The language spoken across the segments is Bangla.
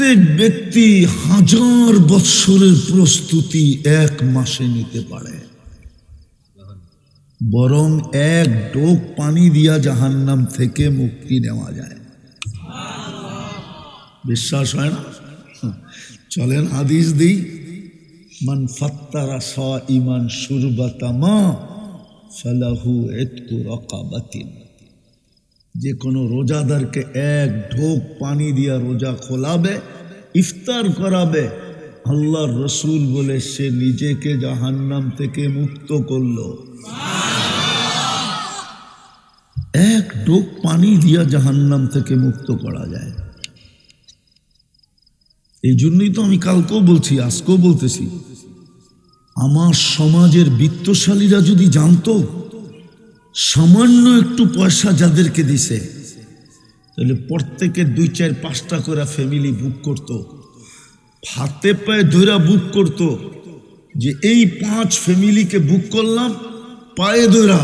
প্রত্যেক ব্যক্তি হাজার বৎসরের প্রস্তুতি এক মাসে নিতে পারে। বরং এক ডোক পানি দিয়া জাহান্নাম থেকে মুক্তি নেওয়া যায়। বিশ্বাস হয় না? চলেন হাদিস দিই। মান ফাত্তারা স ইমান সুরবাতামা ফালাহু এতকু রকাবাতিন। যে কোনো রোজাদারকে এক ঢোক পানি দিয়া রোজা খোলাবে, ইফতার করাবে, আল্লাহর রসুল বলে সে নিজেকে জাহান্নাম থেকে মুক্ত করল। এক ডোক পানি দিয়া জাহান্নাম থেকে মুক্ত করা যায়। এই জন্যই তো আমি কালকেও বলছি, আজকেও বলতেছি। আমার সমাজের বিত্তশালীরা যদি জানতো সামান্য একটু পয়সা যাদেরকে দিছে, তাহলে প্রত্যেকে দুই, চার, পাঁচটা করে ফ্যামিলি বুক করত, হাতে পায়ে ধরা বুক করত যে এই পাঁচ ফ্যামিলিকে বুক করলাম, পায়ে ধরা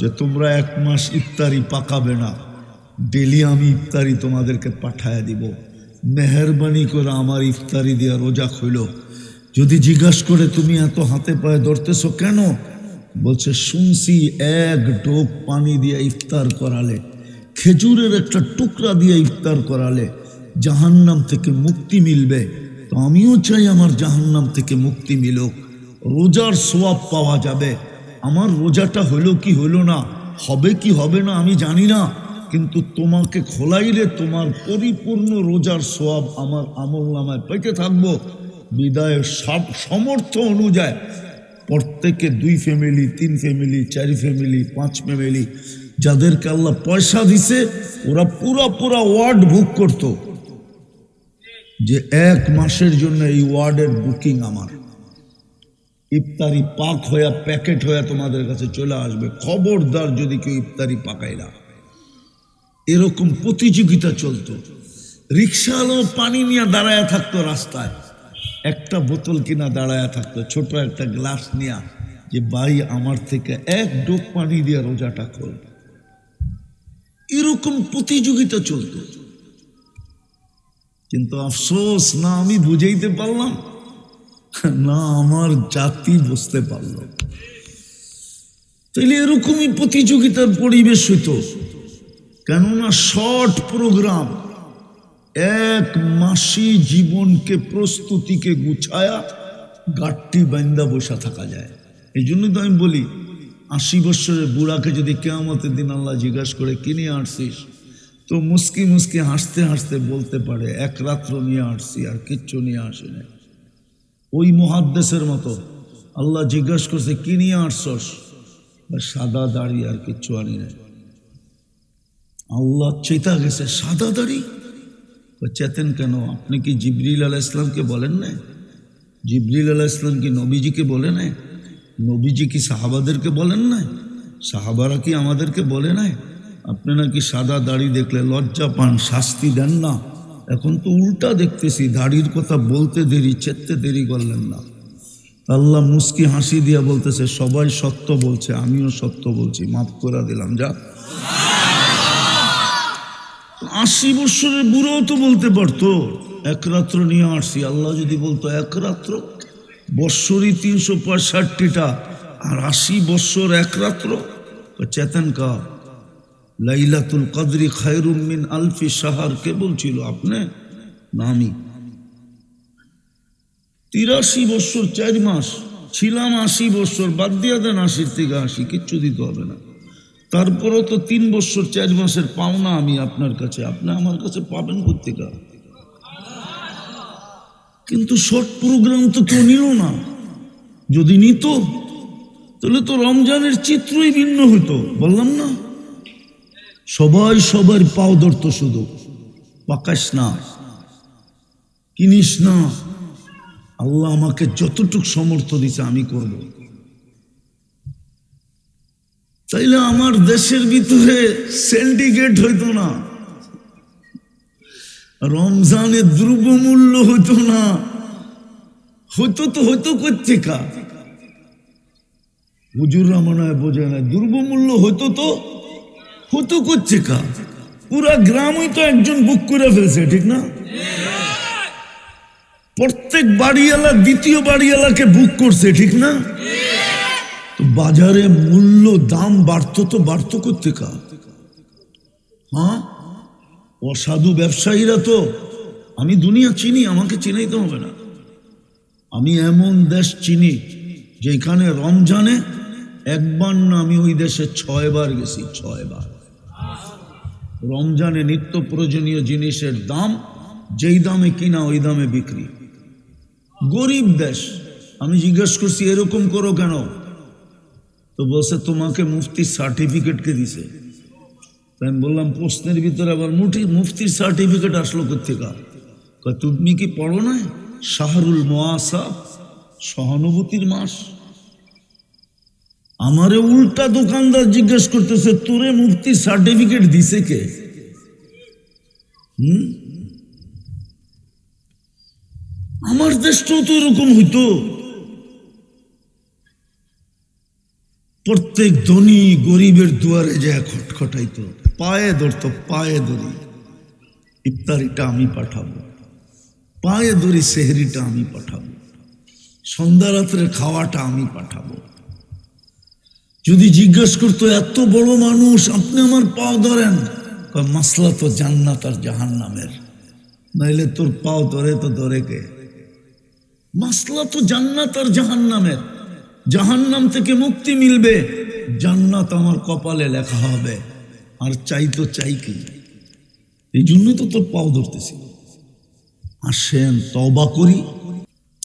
যে তোমরা এক মাস ইফতারি পাকাবে না ডেলি আমি ইফতারি তোমাদেরকে পাঠায় দিব। মেহরবানি করে আমার ইফতারি দেওয়া রোজা খইল। যদি জিজ্ঞাসা করে তুমি এত হাতে পায়ে ধরতেছো কেন? বলছে, শুনছি এক ডোক পানি দিয়ে ইফতার করালে, খেজুরের একটা টুকরা দিয়ে ইফতার করালে জাহান্নাম থেকে মুক্তি মিলবে। তো আমিও চাই আমার জাহান্নাম থেকে মুক্তি মিলুক। রোজার সোয়াব পাওয়া যাবে। আমার রোজাটা হলো কি হলো না? হবে কি হবে না আমি জানি না। কিন্তু তোমাকে খোলাইলে তোমার পরিপূর্ণ রোজার সোয়াব আমার আমল নামায় পেতে থাকব। বিদায়ের সব সমর্থ অনুযায়ী প্রত্যেকে দুই ফ্যামিলি তিন ফ্যামিলি চার ফ্যামিলি পাঁচ ফ্যামিলি যাদেরকে আল্লাহ পয়সা দিছে, ওরা পুরা পুরা ওয়ার্ড বুক করত। যে এক মাসের জন্য এই ওয়ার্ডের বুকিং আমার। ইফতারি পাক হইয়া প্যাকেট হইয়া তোমাদের কাছে চলে আসবে। খবরদার যদি কেউ ইফতারি পাকাই না। এরকম প্রতিযোগিতা চলতো। রিক্সাওয়ালাও পানি নিয়ে দাঁড়ায় থাকতো রাস্তায়। একটা বোতল কিনা দাঁড়ায় থাকতো, ছোট একটা গ্লাস নিয়া যে, ভাই, আমার থেকে এক ডোক পানি দিয়ে রোজাটা খোল এরকম প্রতিযোগিতা চলতো। কিন্তু আফসোস, না আমি বুঝাইতে পারলাম, না আমার জাতি বুঝতে পারল। তাইলে এরকমই প্রতিযোগিতার পরিবেশ হইতো। কেননা শর্ট প্রোগ্রাম এক মাসি জীবনকে, প্রস্তুতিকে গুছায়া গাঠটি বান্দা বসা থাকা যায়। এই জন্য তো আমি বলি, আশি বৎসরের বুড়াকে যদি কেয়ামতের দিন আল্লাহ জিজ্ঞাসা করে কিনে আসছিস তো মুস্কি মুস্কি হাসতে হাসতে বলতে পারে, এক রাত্র নিয়ে আসছি আর কিচ্ছু নিয়ে আসে না ওই মহাদ্দেশের মতো আল্লাহ জিজ্ঞাসা করছে, কি নিয়ে আসছস সাদা দাড়ি, আর কিচ্ছু আনি না আল্লাহ চেতা গেছে, সাদা দাড়ি? চেতেন কেন আপনি কি জিবরিল আলাহ ইসলামকে বলেন না জিবরিল আলাহ ইসলাম কি নবীজিকে বলে নাই নবীজি কি সাহাবাদেরকে বলেন না সাহাবারা কি আমাদেরকে বলে নাই আপনি নাকি সাদা দাড়ি দেখলে লজ্জা পান শাস্তি দেন না এখন তো উল্টা দেখতেছি দাড়ির কথা বলতে দেরি চেতে দেরি করলেন না আল্লাহ মুস্কি হাসি দিয়া বলতেছে সবাই সত্য বলছে আমিও সত্য বলছি, মাফ করে দিলাম, যা। আশি বছরের বুড়োও তো বলতে পারতো, এক রাত্র নিয়ে আসছি আল্লাহ যদি বলতো, এক রাত্র? বৎসরই তিনশো পঁয়ষট্টিটা, আর আশি বৎসর এক রাত্র? চেতন কা, লাইলাতুল কদরি খায়রুম মিন আলফি সাহার কে বলছিল, আপনি? নামি তিরাশি বৎসর চার মাস, ছিলাম আশি বৎসর, বাদ দিয়ে দেন আশির থেকে আশি, কিচ্ছু দিতে হবে না। তারপরও তো তিন বছর, চার মাসের পাওনা আমি আপনার কাছে। আপনি আমার কাছে পাবেন কোথেকা কিন্তু শর্ট প্রোগ্রাম তো কেউ নিল না। যদি নিত, তাহলে তো রমজানের চিত্রই ভিন্ন হতো বললাম না? সবাই সবার পাও ধরতো শুধু। পাকাস না, কিনিস না। আল্লাহ আমাকে যতটুক সমর্থ দিছে আমি করব। তাইলে আমার দেশের ভিতরে সিন্ডিকেট হইতো না। রমজানের দ্রব্যমূল্য হইতো না। হইতো তো হইতো কোথেকা হুজুররা মনে হয় বোঝে না, দ্রব্যমূল্য হইতো তো হতো কোথেকা পুরা গ্রামই তো একজন বুক করে ফেলছে, ঠিক না? প্রত্যেক বাড়িওয়ালা দ্বিতীয় বাড়িওয়ালাকে বুক করছে, ঠিক না? বাজারে মূল্য দাম বাড়তো তো বাড়তো করতে হ্যাঁ অসাধু ব্যবসায়ীরা তো, আমি দুনিয়া চিনি, আমাকে চিনাইতে হবে না। আমি এমন দেশ চিনি, যেখানে রমজানে একবার না আমি ওই দেশে ছয়বার গেছি, ছয়বার। রমজানে নিত্য প্রয়োজনীয় জিনিসের দাম, যেই দামে কিনা ওই দামে বিক্রি। গরিব দেশ, আমি জিজ্ঞেস করছি, এরকম করো কেন? তো বলছে, তোমাকে মুফতির সার্টিফিকেটকে দিছে? তাই আমি বললাম, প্রশ্নের ভিতরে আবার মুঠি, মুফতির সার্টিফিকেট আসলো কোথেকা তুমি কি পড়ো না শাহরুল মোয়াসাব সহানুভূতির মাস। আমারে উল্টা দোকানদার জিজ্ঞেস করতেছে, তোরে মুফতির সার্টিফিকেট দিছে কে? হুম? আমার দেশটাও তো এরকম হইতো। প্রত্যেক ধনী গরিবের দুয়ারে যায় খটখটাইতো। পায়ে ধরতো, পায়ে ধরি। ইফতারিটা আমি পাঠাবো। পায়ে ধরি সেহরিটা আমি পাঠাবো। সন্ধ্যা রাত্রে খাওয়াটা আমি পাঠাবো। যদি জিজ্ঞেস করতো, এত বড় মানুষ, আপনি আমার পাও ধরেন? মাসলা তো জান্নাত আর জাহান নামের নাইলে তোর পাও ধরে তো ধরে কে? মাসলা তো জান্নাত আর জাহান নামের জাহান নাম থেকে মুক্তি মিলবে। জান্নাত আমার কপালে লেখা হবে। আর চাই তো চাই কি? এই জন্যই তো তোর পাও ধরতেছি। আসেন তবা করি।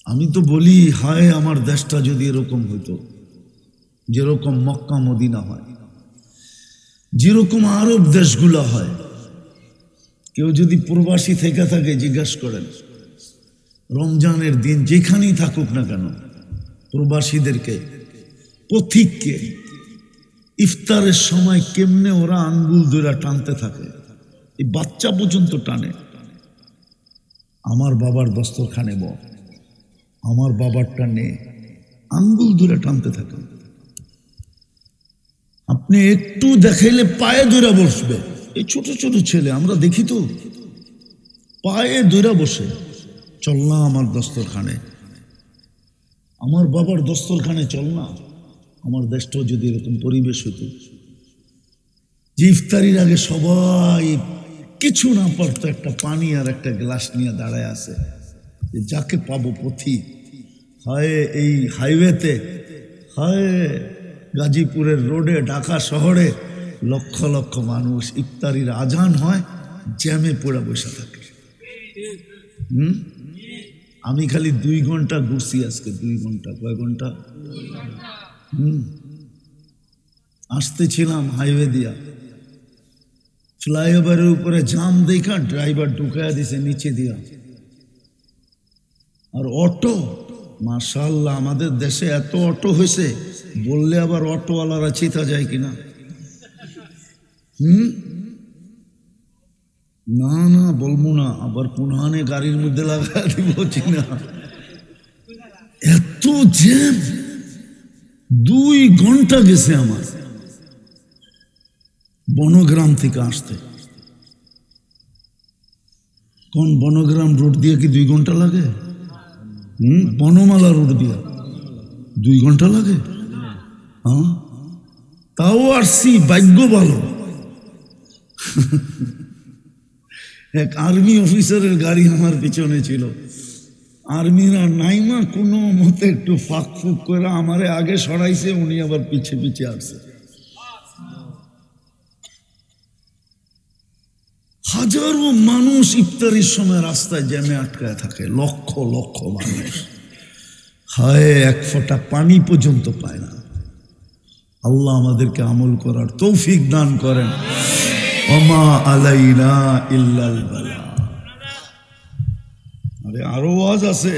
আমি তো বলি, হায়, আমার দেশটা যদি এরকম হইতো, যেরকম মক্কা, মদিনা হয়, যেরকম আরব দেশগুলো হয়, কেউ যদি প্রবাসী থেকে থাকে, জিজ্ঞাসা করেন, রমজানের দিন যেখানেই থাকুক না কেন প্রবাসীদেরকে, পথিককে, ইফতারের সময় কেমনে ওরা আঙ্গুল ধরে টানতে থাকে, এই বাচ্চা পর্যন্ত টানে। আমার বাবার দস্তরখানে ব আমার বাবারটা নে আঙ্গুল ধরে টানতে থাকে। আপনি একটু দেখাইলে পায়ে ধরে বসবে। এই ছোট ছোট ছেলে, আমরা দেখি তো, পায়ে ধরে বসে। চল না আমার দস্তরখানে। আমার বাবার দস্তরখানে চল না। আমার দেশটাও যদি এরকম পরিবেশ হতো। ইফতারির আগে সবাই কিছু না পারতো একটা পানি আর একটা গ্লাস নিয়ে দাঁড়ায় আছে। যাকে পাবো পথি। হয় এই হাইওয়েতে। হয় গাজীপুরের রোডে, ঢাকা শহরে লক্ষ লক্ষ মানুষ ইফতারির আজান হয়, জ্যামে পড়ে বসে থাকে। হুম? আমি খালি দুই ঘণ্টা ঘুরছি আজকে, দুই ঘণ্টা, কয় ঘণ্টা? হুম। আসতেছিলাম হাইওয়ে দিয়া। ফ্লাইওভারের উপরে জাম দেখা ড্রাইভার ঢুকাইয়া দিছে নিচে দিয়া। আর অটো? মাশাল্লাহ আমাদের দেশে এত অটো হয়েছে, বললে আবার অটোওয়ালারা চিতা যায় কিনা? হুম? না না, বলব না। আবার পুনহানে গাড়ির মধ্যে লাগা দিব এত জ্যাম! দুই ঘণ্টা গেছে আমার। বনগ্রাম থেকে আসতে। কোন বনগ্রাম রোড দিয়ে কি দুই ঘণ্টা লাগে? হুম? বনমালা রোড দিয়া। দুই ঘণ্টা লাগে? হ্যাঁ? তাও আসছি ভাগ্য ভালো। এক আর্মি অফিসারের গাড়ি আমার পিছনে ছিল। আর্মিরা নাইমা কোনো মতে একটু ফাঁক ফুক করে আমারে আগে সরাইছে, উনি আবার পিছে পিছে আসছে। হাজারো মানুষ ইফতারির সময় রাস্তায় জ্যামে আটকায় থাকে, লক্ষ লক্ষ মানুষ। হায়, এক ফোঁটা পানি পর্যন্ত পায় না। আল্লাহ আমাদেরকে আমল করার তৌফিক দান করেন। ওমা আলাইনা ইল্লাল বালা আরে আরো ওয়াজ আছে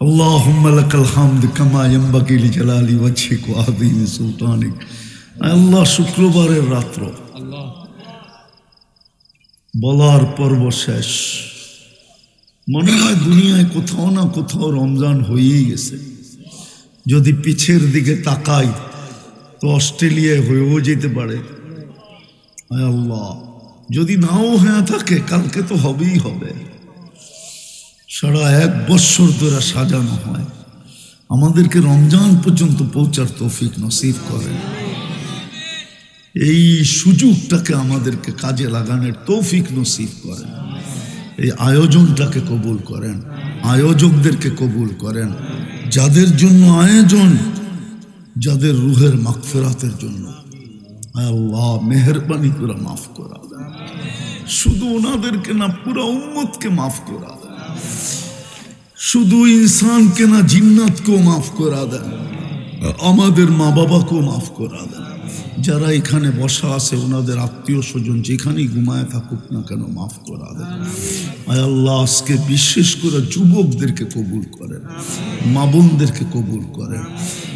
اللهم لك الحمد كما ينبغي لجلال وجهك وعظيم سلطانك আল্লাহ শুক্রবারের রাত্র বলার পর্ব শেষ মনে হয় দুনিয়ায় কোথাও না কোথাও রমজান হয়েই গেছে যদি পিছের দিকে তাকাই তো অস্ট্রেলিয়ায় হয়েও যেতে পারে। আল্লাহ। যদি নাও হয়ে থাকে, কালকে তো হবেই হবে। সারা এক বৎসর ধরে সাজানো হয়। আমাদেরকে রমজান পর্যন্ত পৌঁছার তৌফিক নসিব করেন। এই সুযোগটাকে আমাদেরকে কাজে লাগানোর তৌফিক নসিব করেন। এই আয়োজনটাকে কবুল করেন। আয়োজকদেরকে কবুল করেন। যাদের জন্য আয়োজন যাদের রুহের মাগফেরাতের জন্য। আল্লাহ মেহরবানি করে মাফ করা দেন। শুধু ওনাদেরকে না, পুরো উম্মতকে মাফ করা দেন। শুধু ইনসানকে না, জিন্নাতকেও মাফ করা দেন। আমাদের মা বাবাকেও মাফ করা দেন। যারা এখানে বসা আছে, ওনাদের আত্মীয় স্বজন যেখানেই ঘুমায় থাকুক না কেন মাফ করা দেন। আল্লাহ, আজকে বিশেষ করে যুবকদেরকে কবুল করেন। মা বোনদেরকে কবুল করেন।